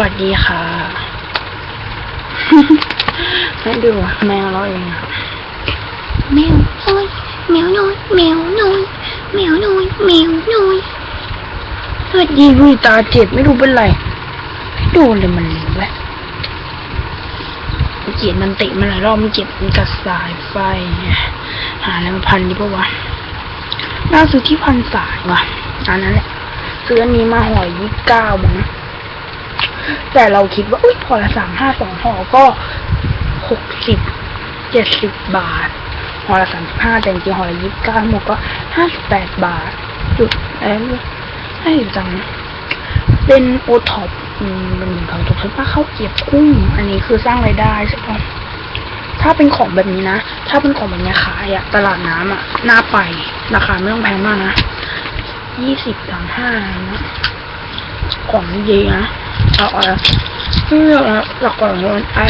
วัสดีค่ะให้ดูแมวเราเองอะแมวโอ้ยแมวน้อยแมวน้อยแมวน้อยแมวน้อยสวัสดีพี่ตาเจ็บไม่รู้เป็นไรไม่โดนเลยมันเลยแวะเจ็บมันเตะมันหลายรอบมันเจ็บมันกระสายไฟ หาอะไรมาพันดีปะวะน่าซื้อที่พันสายวะอันนั้นแหละซื้ออันนี้มาห่อยี่สิบเก้ามั้ง แต่เราคิดว่า อุ้ยพอละสามห้าสองห่อก็หกสิบเจ็ดสิบบาทห่อละสามสิบห้าแต่จริงๆห่อละยี่สิบเก้าหมดก็ห้าสิบแปดบาทจุดเอ้ยให้จัง เป็นโอท็อปเหมือนเขาถูกใช่ปะข้าวเกรียบกุ้ง อันนี้คือสร้างรายได้ใช่ปะถ้าเป็นของแบบนี้นะ ถ้าเป็นของแบบนี้ขายอะตลาดน้ำอะน่าไป ราคาไม่ต้องแพงมากนะยี่สิบสามห้านะ ของดีนะ อาเอาเลือกหลักก่อนว่าไอ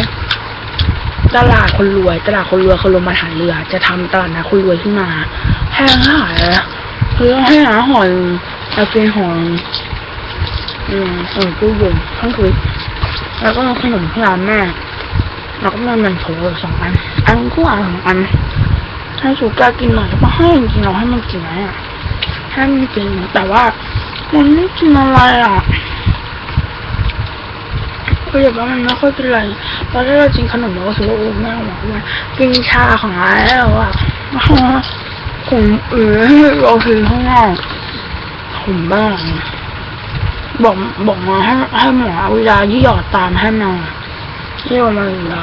ตลาดคนรวย ตลาดคนรวยคนรวยมาหาเรือ จะทำตลาดนะคนรวยขึ้นมาแพงเท่าไหร่อะคือให้หาหอยเอาเป็นหอยอืมเออตู้เย็นทั้งคืนแล้วก็ขนมที่ร้านแม่แล้วก็มีมันโถสองอัน อันก็อันสองอันให้สูกากินหน่อยแล้วก็ให้จริงๆเราให้มันกินไหมอะให้มันกินแต่ว่ามันไม่กินอะไรอะ ก็อย่าว่ามันไม่ค่อยเป็นไรตอนที่เรากินขนมเราก็คิดว่าโอ้แม่หวังว่ากินชาของอะไรแล้วอะผมเออเราคือข้างนอกผมบ้างบอกบอกมาให้ให้หมอเอาเวลาที่หยอดตามให้มาที่วันมาเวลา